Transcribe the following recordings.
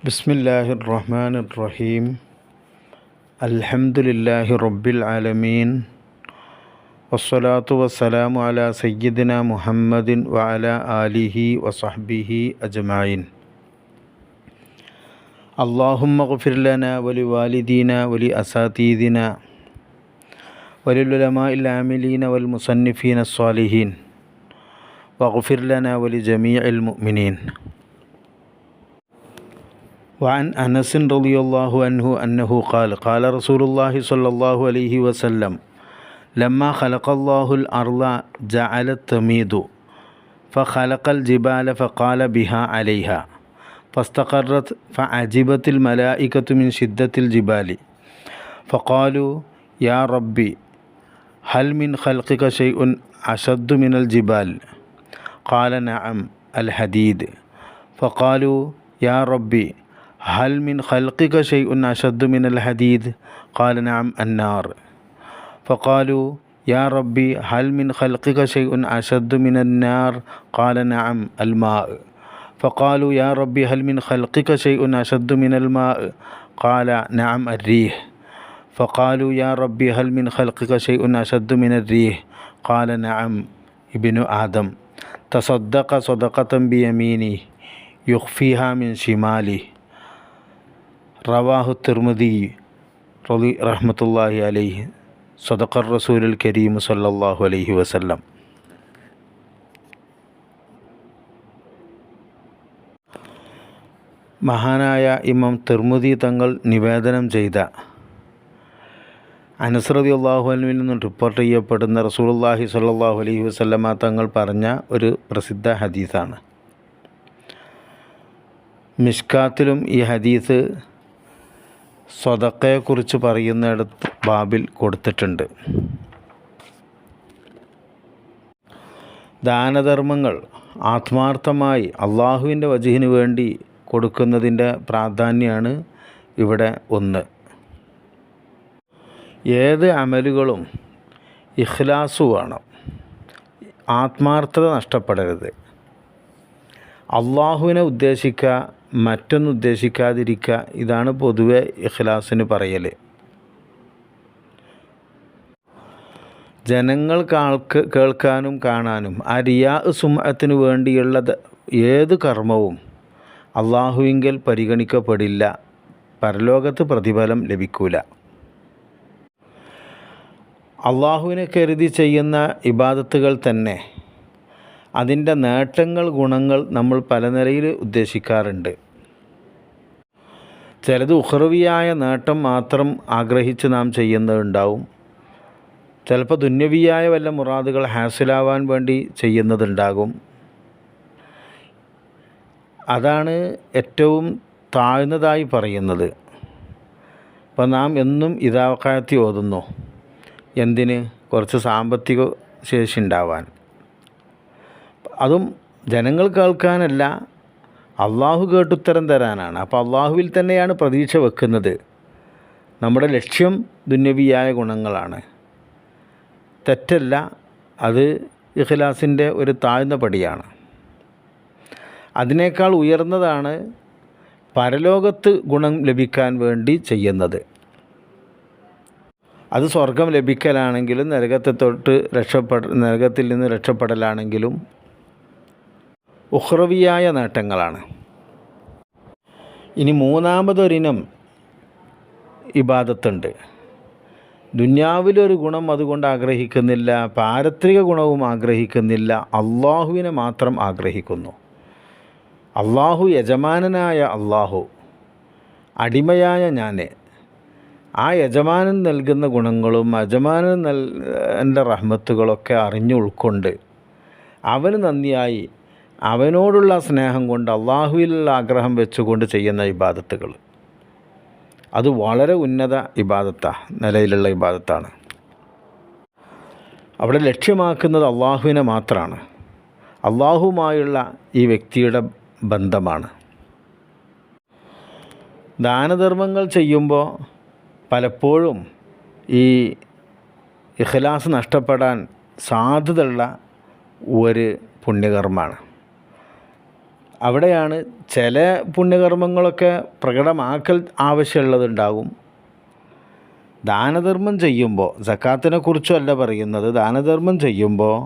بسم الله الرحمن الرحيم الحمد لله رب العالمين والصلاة والسلام على سيدنا محمد وعلى آله وصحبه أجمعين اللهم اغفر لنا ولوالدينا ولأساتذنا وللعلماء العاملين والمصنفين الصالحين واغفر لنا ولجميع المؤمنين وعن أنس رضي الله عنه أنه قال قال رسول الله صلى الله عليه وسلم لما خلق الله الأرض جعلت تميد فخلق الجبال فقال بها عليها فاستقرت فعجبت الملائكة من شدة الجبال فقالوا يا ربي هل من خلقك شيء أشد من الجبال؟ قال نعم الحديد. فقالوا يا ربي هل من خلقك شيء أشد من الحديد؟ قال نعم النار. فقالوا يا ربي هل من خلقك شيء أشد من النار؟ قال نعم الماء. فقالوا يا ربي هل من خلقك شيء أشد من الماء؟ قال نعم الريح. فقالوا يا ربي هل من خلقك شيء أشد من الريح؟ قال نعم ابن آدم. تصدق صدقة بيمينه يخفيها من شماله. റവാഹു തിർമതി റലി റഹ്മത്തുല്ലാഹി അലൈഹി സദഖർ റസൂലുൽ കരീം സല്ലല്ലാഹു അലൈഹി വസല്ലം. മഹാനായ ഇമാം തിർമുദി തങ്ങൾ നിവേദനം ചെയ്ത അനസ്രതി അള്ളാഹുവിൽ നിന്നും റിപ്പോർട്ട് ചെയ്യപ്പെടുന്ന റസൂലുള്ളാഹി സ്വല്ലല്ലാഹു അലൈഹി വസ്ലമ തങ്ങൾ പറഞ്ഞ ഒരു പ്രസിദ്ധ ഹദീസാണ്. മിഷ്കാത്തിലും ഈ ഹദീസ് സ്വതക്കയെക്കുറിച്ച് പറയുന്നിടത്ത് ബാബിൽ കൊടുത്തിട്ടുണ്ട്. ദാനധർമ്മങ്ങൾ ആത്മാർത്ഥമായി അള്ളാഹുവിന്റെ വജുഹിന് വേണ്ടി കൊടുക്കുന്നതിന്റെ പ്രാധാന്യമാണ് ഇവിടെ ഒന്ന്. ഏത് അമലുകളും ഇഖ്ലാസു വേണം. ആത്മാർത്ഥത നഷ്ടപ്പെടരുത്. അള്ളാഹുവിനെ ഉദ്ദേശിക്കുക മറ്റൊന്നും ഉദ്ദേശിക്കാതിരിക്കുക. ഇതാണ് പൊതുവെ ഇഖ്ലാസിന് പറയൽ ജനങ്ങൾ കാൾക്ക് കേൾക്കാനും കാണാനും ആ റിയാ സുമത്തിന് വേണ്ടിയുള്ളത് ഏത് കർമ്മവും അള്ളാഹുവിങ്കൽ പരിഗണിക്കപ്പെടില്ല. പരലോകത്ത് പ്രതിഫലം ലഭിക്കൂല. അള്ളാഹുവിനെ കരുതി ചെയ്യുന്ന ഇബാദത്തുകൾ തന്നെ അതിന്റെ നേട്ടങ്ങൾ ഗുണങ്ങൾ നമ്മൾ പല നിലയിൽ ഉദ്ദേശിക്കാറുണ്ട്. ചിലത് ഉഹ്റവിയായ നേട്ടം മാത്രം ആഗ്രഹിച്ച് നാം ചെയ്യുന്നതുണ്ടാവും. ചിലപ്പോൾ ദുന്യവിയായ വല്ല മുറാദുകൾ ഹാസിലാവാൻ വേണ്ടി ചെയ്യുന്നതുണ്ടാകും. അതാണ് ഏറ്റവും താഴ്ന്നതായി പറയുന്നത്. അപ്പോൾ നാം എന്നും ഇതാക്കാത്തി ഓതുന്നു. എന്തിന്? കുറച്ച് സാമ്പത്തിക ശേഷി ഉണ്ടാവാൻ. അതും ജനങ്ങൾ കേൾക്കാനല്ല അള്ളാഹു കേട്ടുത്തരം തരാനാണ്. അപ്പോൾ അള്ളാഹുവിൽ തന്നെയാണ് പ്രതീക്ഷ വെക്കുന്നത്. നമ്മുടെ ലക്ഷ്യം ദുന്യവിയായ ഗുണങ്ങളാണ്. തെറ്റല്ല അത് ഇഖ്ലാസിന്റെ ഒരു താഴ്ന്ന പടിയാണ്. അതിനേക്കാൾ ഉയർന്നതാണ് പരലോകത്ത് ഗുണം ലഭിക്കാൻ വേണ്ടി ചെയ്യുന്നത്. അത് സ്വർഗം ലഭിക്കലാണെങ്കിലും നരകത്തെ തൊട്ട് രക്ഷപ്പെട നരകത്തിൽ നിന്ന് രക്ഷപ്പെടലാണെങ്കിലും ഉഹ്റവിയായ നേട്ടങ്ങളാണ്. ഇനി മൂന്നാമതൊരിനം ഇബാദത്തുണ്ട്. ദുന്യാവിലൊരു ഗുണം അതുകൊണ്ട് ആഗ്രഹിക്കുന്നില്ല പാരത്രിക ഗുണവും ആഗ്രഹിക്കുന്നില്ല അള്ളാഹുവിനെ മാത്രം ആഗ്രഹിക്കുന്നു. അള്ളാഹു യജമാനനായ അള്ളാഹു അടിമയായ ഞാൻ ആ യജമാനൻ നൽകുന്ന ഗുണങ്ങളും യജമാനൻ നൽ എന്റെ റഹ്മത്തുകളൊക്കെ അറിഞ്ഞു ഉൾക്കൊണ്ട് അവന് നന്ദിയായി അവനോടുള്ള സ്നേഹം കൊണ്ട് അള്ളാഹുവിലുള്ള ആഗ്രഹം വെച്ചുകൊണ്ട് ചെയ്യുന്ന ഇബാദത്തുകൾ. അത് വളരെ ഉന്നത ഇബാദത്താണ് നിലയിലുള്ള ഇബാദത്താണ്. അവിടെ ലക്ഷ്യമാക്കുന്നത് അള്ളാഹുവിനെ മാത്രമാണ് അള്ളാഹുവുമായുള്ള ഈ വ്യക്തിയുടെ ബന്ധമാണ്. ദാനധർമ്മങ്ങൾ ചെയ്യുമ്പോൾ പലപ്പോഴും ഈ ഇഖ്ലാസ് നഷ്ടപ്പെടാൻ സാധ്യതയുള്ള ഒരു പുണ്യകർമ്മമാണ്. അവിടെയാണ് ചില പുണ്യകർമ്മങ്ങളൊക്കെ പ്രകടമാക്കൽ ആവശ്യമുള്ളതുണ്ടാകും. ദാനധർമ്മം ചെയ്യുമ്പോൾ സക്കാത്തിനെ കുറിച്ചല്ല പറയുന്നത് ദാനധർമ്മം ചെയ്യുമ്പോൾ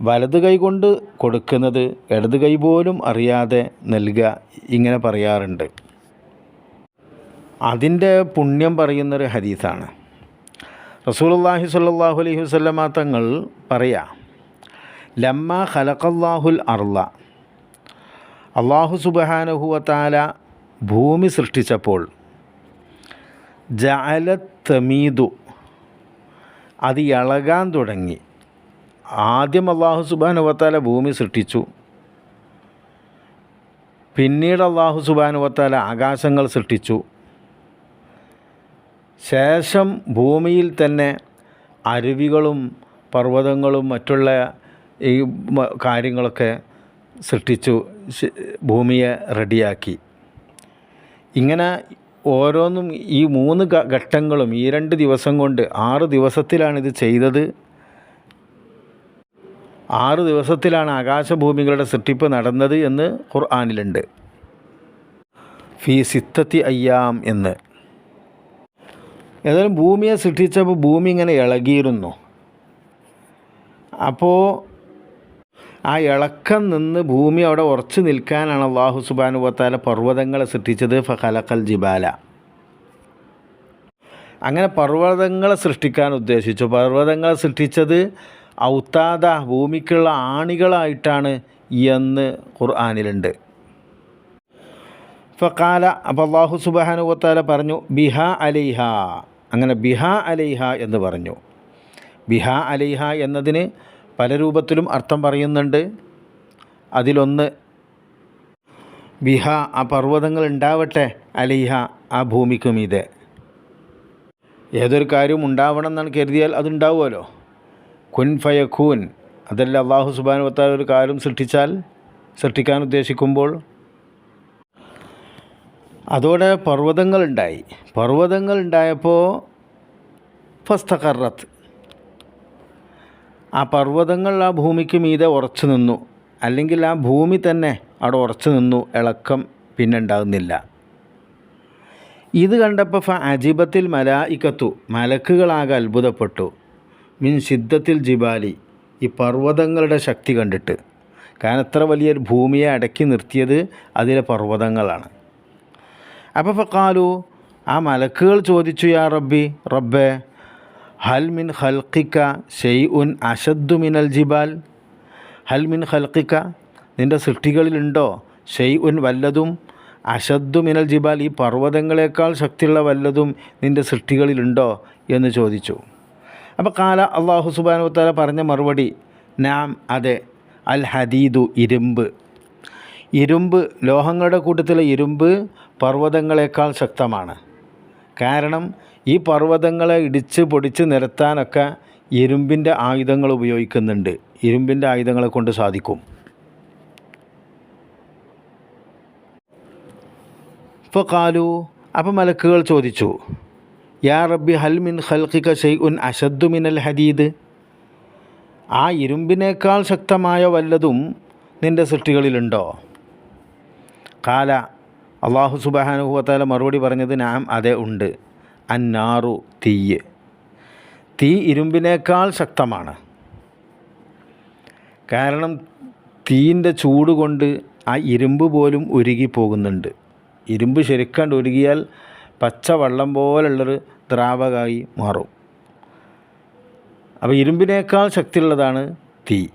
വലത് കൈ കൊണ്ട് കൊടുക്കുന്നത് ഇടത് കൈ പോലും അറിയാതെ നൽകുക ഇങ്ങനെ പറയാറുണ്ട്. അതിന്റെ പുണ്യം പറയുന്നൊരു ഹദീസാണ്. റസൂലുള്ളാഹി സ്വല്ലല്ലാഹു അലൈഹി വസല്ലമ തങ്ങൾ പറയാ ലമ്മ ഖലഖല്ലാഹുൽ അർള അള്ളാഹു സുബ്ഹാനഹു വതആല ഭൂമി സൃഷ്ടിച്ചപ്പോൾ ജഅലത് തമീദു. അത് ഇളകാൻ തുടങ്ങി. ആദ്യം അള്ളാഹു സുബാനുവത്താല ഭൂമി സൃഷ്ടിച്ചു. പിന്നീട് അള്ളാഹു സുബാനുവത്താല ആകാശങ്ങൾ സൃഷ്ടിച്ചു. ശേഷം ഭൂമിയിൽ തന്നെ അരുവികളും പർവതങ്ങളും മറ്റുള്ള ഈ കാര്യങ്ങളൊക്കെ സൃഷ്ടിച്ചു. ഭൂമിയെ റെഡിയാക്കി. ഇങ്ങനെ ഓരോന്നും ഈ മൂന്ന് ഘട്ടങ്ങളും ഈ രണ്ട് ദിവസം കൊണ്ട് ആറ് ദിവസത്തിലാണ് ഇത് ചെയ്തത്. ആറ് ദിവസത്തിലാണ് ആകാശഭൂമികളുടെ സൃഷ്ടിപ്പ് നടന്നത് എന്ന് ഖുർആാനിലുണ്ട്. ഫി സിത്തത്തി അയ്യാം എന്ന്. ഏതായാലും ഭൂമിയെ സൃഷ്ടിച്ചപ്പോൾ ഭൂമി ഇങ്ങനെ ഇളകിയിരുന്നു. അപ്പോൾ ആ ഇളക്കം നിന്ന് ഭൂമി അവിടെ ഉറച്ചു നിൽക്കാനാണ് അള്ളാഹു സുബാനു വത്താല പർവതങ്ങളെ സൃഷ്ടിച്ചത്. ഫലക്കൽ ജിബാല. അങ്ങനെ പർവതങ്ങളെ സൃഷ്ടിക്കാൻ ഉദ്ദേശിച്ചു. പർവതങ്ങളെ സൃഷ്ടിച്ചത് ഔത്താദ ഭൂമിക്കുള്ള ആണികളായിട്ടാണ് എന്ന് ഖുർആാനിലുണ്ട്. ഫക്കാല അപ്പോൾ അള്ളാഹു സുബാനു വത്താല പറഞ്ഞു ബിഹ അലൈഹ. അങ്ങനെ ബിഹ അലൈഹ എന്ന് പറഞ്ഞു. ബിഹ അലൈഹ എന്നതിന് പല രൂപത്തിലും അർത്ഥം പറയുന്നുണ്ട്. അതിലൊന്ന് ബിഹ ആ പർവതങ്ങൾ ഉണ്ടാവട്ടെ അലിഹ ആ ഭൂമിക്കും ഇത്. ഏതൊരു കാര്യവും ഉണ്ടാവണം എന്നാണ് കരുതിയാൽ അതുണ്ടാവുമല്ലോ. കുൻ ഫയ ഖൂൻ അതല്ല അള്ളാഹു സുബാൻ വത്താൽ ഒരു കാര്യം സൃഷ്ടിച്ചാൽ സൃഷ്ടിക്കാൻ ഉദ്ദേശിക്കുമ്പോൾ അതോടെ പർവതങ്ങളുണ്ടായി പർവതങ്ങൾ ഉണ്ടായപ്പോൾ ഫസ്തഖറത്ത് ആ പർവതങ്ങൾ ആ ഭൂമിക്ക് മീതെ ഉറച്ചു നിന്നു. അല്ലെങ്കിൽ ആ ഭൂമി തന്നെ അവിടെ ഉറച്ചു നിന്നു. ഇളക്കം പിന്നെ ഉണ്ടാകുന്നില്ല. ഇത് കണ്ടപ്പോൾ ഫ അജിബത്തിൽ മലായിക്കത്തു. മലക്കുകളാകെ അത്ഭുതപ്പെട്ടു. മിൻ സിദ്ധത്തിൽ ജിബാലി. ഈ പർവതങ്ങളുടെ ശക്തി കണ്ടിട്ട്. കാരണം എത്ര വലിയൊരു ഭൂമിയെ അടക്കി നിർത്തിയത് അതിലെ പർവതങ്ങളാണ്. അപ്പോൾ ഫക്കാലു ആ മലക്കുകൾ ചോദിച്ചു യാ റബ്ബി റബ്ബേ ഹൽ മിൻ ഖൽക്കിക്ക ഷെയ് ഉൻ അഷദ്ദു മിനൽ ജിബാൽ ഹൽ മിൻ ഖൽക്കിക്ക നിന്റെ സൃഷ്ടികളിലുണ്ടോ? ഷെയ് ഉൻ വല്ലതും അഷദ്ദു മിനൽ ജിബാൽ ഈ പർവതങ്ങളെക്കാൾ ശക്തിയുള്ള വല്ലതും നിന്റെ സൃഷ്ടികളിലുണ്ടോ? എന്ന് ചോദിച്ചു. അപ്പോൾ കാല അള്ളാഹു സുബാനുത്താല താല പറഞ്ഞ മറുപടി നാം അതെ അൽ ഹദീദു ഇരുമ്പ്. ഇരുമ്പ് ലോഹങ്ങളുടെ കൂട്ടത്തിലെ ഇരുമ്പ് പർവതങ്ങളെക്കാൾ ശക്തമാണ്. കാരണം ഈ പർവതങ്ങളെ ഇടിച്ച് പൊടിച്ച് നിരത്താനൊക്കെ ഇരുമ്പിന്റെ ആയുധങ്ങൾ ഉപയോഗിക്കുന്നുണ്ട്. ഇരുമ്പിന്റെ ആയുധങ്ങളെ കൊണ്ട് സാധിക്കും. ഇപ്പോൾ കാലു അപ്പം മലക്കുകൾ ചോദിച്ചു യാ റബ്ബി ഹൽ മിൻ ഖൽഖിക ഷെയ് ഉൻ അഷദ്ദു മിനൽ ഹദീദ്? ആ ഇരുമ്പിനേക്കാൾ ശക്തമായ വല്ലതും നിന്റെ സൃഷ്ടികളിലുണ്ടോ? കാല. അള്ളാഹു സുബാനുഭവത്താല മറുപടി പറഞ്ഞത് നാം അതെ ഉണ്ട്. അന്നാറു തീയ്. തീ ഇരുമ്പിനേക്കാൾ ശക്തമാണ്. കാരണം തീന്റെ ചൂട് കൊണ്ട് ആ ഇരുമ്പ് പോലും ഉരുകി പോകുന്നുണ്ട്. ഇരുമ്പ് ശരിക്കാണ്ട് ഉരുകിയാൽ പച്ച വെള്ളം പോലുള്ളൊരു ദ്രാവകമായി മാറും. അപ്പോൾ ഇരുമ്പിനേക്കാൾ ശക്തിയുള്ളതാണ് തീ.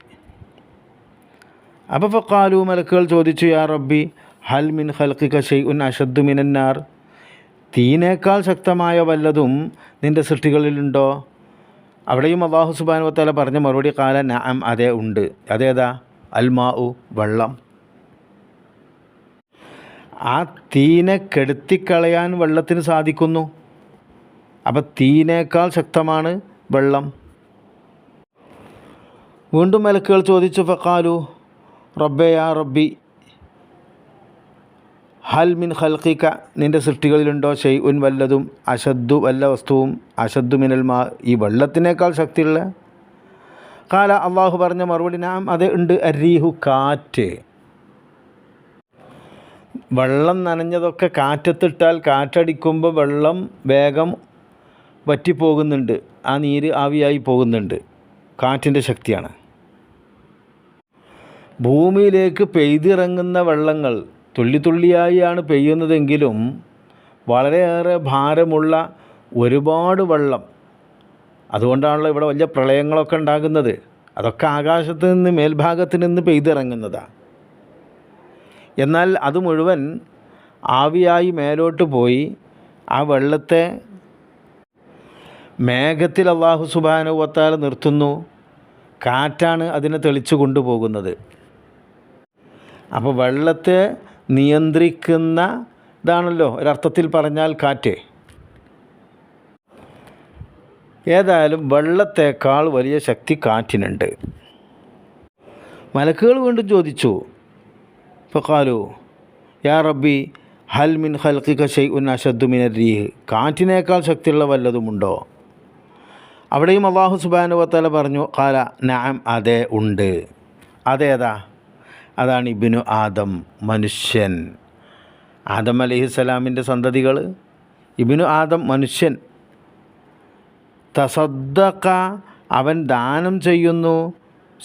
അപ്പോൾ ഫക്കാലു മലക്കുകൾ ചോദിച്ചു യാ റബ്ബി ഹൽ മിൻ ഖൽഖിക ഷെയ്ഉൻ അഷദ്ദു മിനന്നാർ? തീനേക്കാൾ ശക്തമായ വല്ലതും നിന്റെ സൃഷ്ടികളിലുണ്ടോ? അവിടെയും അള്ളാഹു സുബാൻ വത്താല പറഞ്ഞ മറുപടി കാല നാം അതെ ഉണ്ട്. അതേതാ? അൽമാഉ വെള്ളം. ആ തീനെ കെടുത്തിക്കളയാൻ വെള്ളത്തിന് സാധിക്കുന്നു. അപ്പം തീനേക്കാൾ ശക്തമാണ് വെള്ളം. വീണ്ടും മലക്കുകൾ ചോദിച്ചു ഫക്കാലു റബ്ബേ യാ റബ്ബി ഹൽ മിൻ ഖൽഖിക നിന്റെ സൃഷ്ടികളിലുണ്ടോ ഷെയ് ഉൻ വല്ലതും അശദ്ദു വല്ല വസ്തുവും അശദ്ദു മിനൽ മാ ഈ വെള്ളത്തിനേക്കാൾ ശക്തിയുള്ള? കാല അള്ളാഹു പറഞ്ഞ മറുപടി നാം അത് ഉണ്ട് അരീഹു കാറ്റ്. വെള്ളം നനഞ്ഞതൊക്കെ കാറ്റത്തിട്ടാൽ കാറ്റടിക്കുമ്പോൾ വെള്ളം വേഗം വറ്റിപ്പോകുന്നുണ്ട് ആ നീര് ആവിയായി പോകുന്നുണ്ട് കാറ്റിന്റെ ശക്തിയാണ്. ഭൂമിയിലേക്ക് പെയ്തിറങ്ങുന്ന വെള്ളങ്ങൾ തുള്ളി തുള്ളിയായാണ് പെയ്യുന്നതെങ്കിലും വളരെയേറെ ഭാരമുള്ള ഒരുപാട് വെള്ളം അതുകൊണ്ടാണല്ലോ ഇവിടെ വലിയ പ്രളയങ്ങളൊക്കെ ഉണ്ടാകുന്നത്. അതൊക്കെ ആകാശത്ത് നിന്ന് മേൽഭാഗത്ത് നിന്ന് പെയ്തിറങ്ങുന്നതാണ് എന്നാൽ അത് മുഴുവൻ ആവിയായി മേലോട്ട് പോയി. ആ വെള്ളത്തെ മേഘത്തിൽ അള്ളാഹു സുബാനുവത്താൽ നിർത്തുന്നു. കാറ്റാണ് അതിനെ തെളിച്ചു കൊണ്ടുപോകുന്നത്. അപ്പോൾ വെള്ളത്തെ നിയന്ത്രിക്കുന്ന ഇതാണല്ലോ ഒരർത്ഥത്തിൽ പറഞ്ഞാൽ കാറ്റ്. ഏതായാലും വെള്ളത്തേക്കാൾ വലിയ ശക്തി കാറ്റിനുണ്ട്. മലക്കുകൾ വീണ്ടും ചോദിച്ചു. ഫക്കാലു യാ റബ്ബി ഹൽ മിൻ ഹൽക്കിക ഷെയ് ഉൻ അഷദ്ദു മിനരീഹ് കാറ്റിനേക്കാൾ ശക്തിയുള്ള വല്ലതുമുണ്ടോ? അവിടെയും അള്ളാഹു സുബാനുവത്തല പറഞ്ഞു കാല നാം അതെ ഉണ്ട്. അതേതാ? അതാണ് ഇബിനു ആദം മനുഷ്യൻ. ആദം അലഹിസ്സലാമിന്റെ സന്തതികൾ. ഇബിനു ആദം മനുഷ്യൻ. തസദ്ദക്ക അവൻ ദാനം ചെയ്യുന്നു.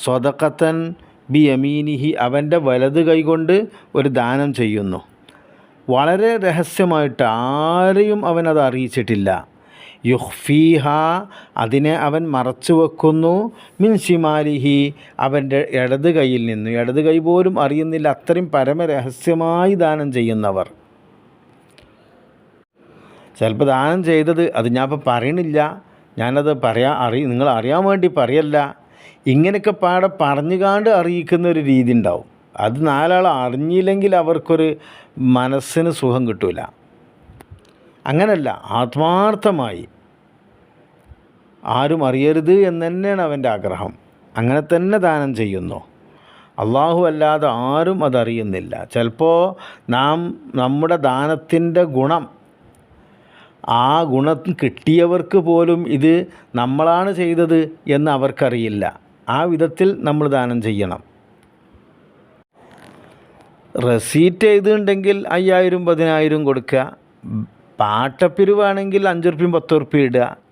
സ്വതക്കത്തൻ ബി യമീനിഹി അവന്റെ വലത് കൈകൊണ്ട് ഒരു ദാനം ചെയ്യുന്നു. വളരെ രഹസ്യമായിട്ട് ആരെയും അവനത് അറിയിച്ചിട്ടില്ല. യുഹ്ഫീഹ അതിനെ അവൻ മറച്ചു വെക്കുന്നു മിൻ ഷിമാലിഹി അവന്റെ ഇടത് കൈയിൽ നിന്നും. ഇടത് കൈ പോലും അറിയുന്നില്ല. അത്രയും പരമരഹസ്യമായി ദാനം ചെയ്യുന്നവർ. ചിലപ്പോൾ ദാനം ചെയ്തത് അത് ഞാൻ ഇപ്പം പറയണില്ല. ഞാനത് പറയാ അറി നിങ്ങൾ അറിയാൻ വേണ്ടി പറയല്ല. ഇങ്ങനെയൊക്കെ പാടെ പറഞ്ഞുകാണ്ട് അറിയിക്കുന്ന ഒരു രീതി ഉണ്ടാവും. അത് നാലാൾ അറിഞ്ഞില്ലെങ്കിൽ അവർക്കൊരു മനസ്സിന് സുഖം കിട്ടില്ല അങ്ങനല്ല ആത്മാർത്ഥമായി. ആരും അറിയരുത് എന്ന് തന്നെയാണ് അവന്റെ ആഗ്രഹം. അങ്ങനെ തന്നെ ദാനം ചെയ്യുന്നു. അള്ളാഹു അല്ലാതെ ആരും അതറിയുന്നില്ല. ചിലപ്പോൾ നാം നമ്മുടെ ദാനത്തിന്റെ ഗുണം ആ ഗുണം കിട്ടിയവർക്ക് പോലും ഇത് നമ്മളാണ് ചെയ്തത് എന്ന് അവർക്കറിയില്ല. ആ വിധത്തിൽ നമ്മൾ ദാനം ചെയ്യണം. റെസീറ്റ് ചെയ്തിട്ടുണ്ടെങ്കിൽ അയ്യായിരം പതിനായിരം കൊടുക്കുക. പാട്ടപ്പിരിവാണെങ്കിൽ അഞ്ചുറുപ്പ്യം പത്തുറുപ്പ്യ ഇടുക.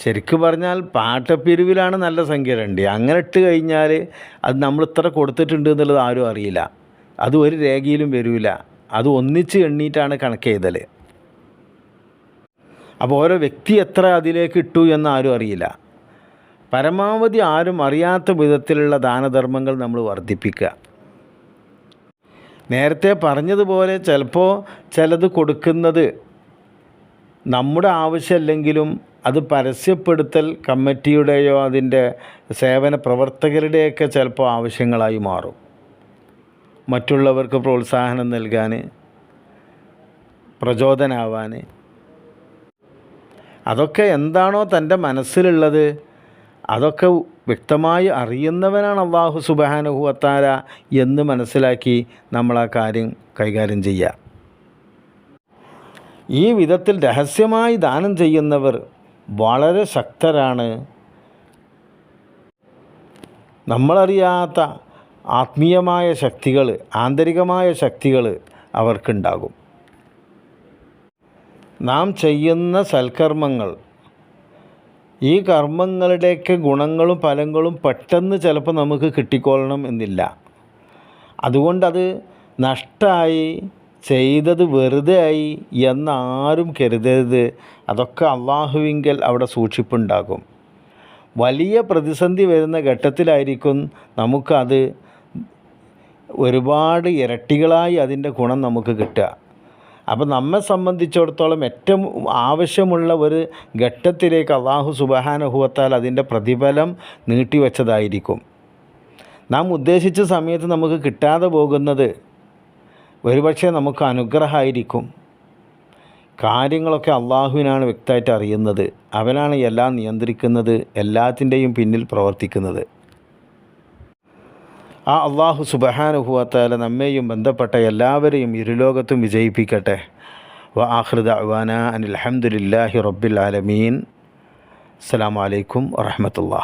ശരിക്കും പറഞ്ഞാൽ പാട്ടപ്പിരിവിലാണ് നല്ല സംഖ്യ രണ്ട് അങ്ങനെ ഇട്ട് കഴിഞ്ഞാൽ അത് നമ്മൾ ഇത്ര കൊടുത്തിട്ടുണ്ട് എന്നുള്ളത് ആരും അറിയില്ല. അത് ഒരു രേഖയിലും വരില്ല അത് ഒന്നിച്ച് എണ്ണീറ്റാണ് കണക്ക് ചെയ്തൽ അപ്പോൾ ഓരോ വ്യക്തി എത്ര അതിലേക്ക് ഇട്ടു എന്ന് ആരും അറിയില്ല. പരമാവധി ആരും അറിയാത്ത വിധത്തിലുള്ള ദാനധർമ്മങ്ങൾ നമ്മൾ വർദ്ധിപ്പിക്കുക. നേരത്തെ പറഞ്ഞതുപോലെ ചിലപ്പോൾ ചിലത് കൊടുക്കുന്നത് നമ്മുടെ ആവശ്യമല്ലെങ്കിലും അത് പരസ്യപ്പെടുത്തൽ കമ്മിറ്റിയുടെയോ അതിന്റെ സേവന പ്രവർത്തകരുടെയൊക്കെ ചിലപ്പോൾ ആവശ്യങ്ങളായി മാറും. മറ്റുള്ളവർക്ക് പ്രോത്സാഹനം നൽകാൻ പ്രചോദനാവാൻ. അതൊക്കെ എന്താണോ തന്റെ മനസ്സിലുള്ളത് അതൊക്കെ വ്യക്തമായി അറിയുന്നവനാണ് അള്ളാഹു സുബാനുഹുവത്താര എന്ന് മനസ്സിലാക്കി നമ്മൾ ആ കാര്യം കൈകാര്യം ചെയ്യുക. ഈ വിധത്തിൽ രഹസ്യമായി ദാനം ചെയ്യുന്നവർ വളരെ ശക്തരാണ്. നമ്മളറിയാത്ത ആത്മീയമായ ശക്തികൾ ആന്തരികമായ ശക്തികൾ അവർക്കുണ്ടാകും. നാം ചെയ്യുന്ന സൽക്കർമ്മങ്ങൾ ഈ കർമ്മങ്ങളുടെയൊക്കെ ഗുണങ്ങളും ഫലങ്ങളും പെട്ടെന്ന് ചിലപ്പോൾ നമുക്ക് കിട്ടിക്കൊള്ളണം എന്നില്ല. അതുകൊണ്ടത് നഷ്ടമായി ചെയ്തത് വെറുതെ ആയി എന്നാരും കരുതരുത്. അതൊക്കെ അള്ളാഹുവിങ്കൽ അവിടെ സൂക്ഷിപ്പുണ്ടാകും. വലിയ പ്രതിസന്ധി വരുന്ന ഘട്ടത്തിലായിരിക്കും നമുക്കത് ഒരുപാട് ഇരട്ടികളായി അതിന്റെ ഗുണം നമുക്ക് കിട്ടുക. അപ്പോൾ നമ്മെ സംബന്ധിച്ചിടത്തോളം ഏറ്റവും ആവശ്യമുള്ള ഒരു ഘട്ടത്തിലേക്ക് അള്ളാഹു സുബഹാനുഭവത്താൽ അതിന്റെ പ്രതിഫലം നീട്ടിവെച്ചതായിരിക്കും. നാം ഉദ്ദേശിച്ച സമയത്ത് നമുക്ക് കിട്ടാതെ പോകുന്നത് ഒരുപക്ഷെ നമുക്ക് അനുഗ്രഹമായിരിക്കും. കാര്യങ്ങളൊക്കെ അള്ളാഹുവിനാണ് വ്യക്തമായിട്ട് അറിയുന്നത്. അവനാണ് എല്ലാം നിയന്ത്രിക്കുന്നത് എല്ലാത്തിന്റെയും പിന്നിൽ പ്രവർത്തിക്കുന്നത്. ആ അള്ളാഹു സുബഹാനുഭവത്താല നമ്മെയും ബന്ധപ്പെട്ട എല്ലാവരെയും ഇരുലോകത്തും വിജയിപ്പിക്കട്ടെ. വ ആഹൃദ അവാന അനിൽ അഹമ്മദില്ലാഹി റബ്ബിൽ ആലമീൻ. അസ്സാം വലൈക്കും വറഹമത്തുള്ള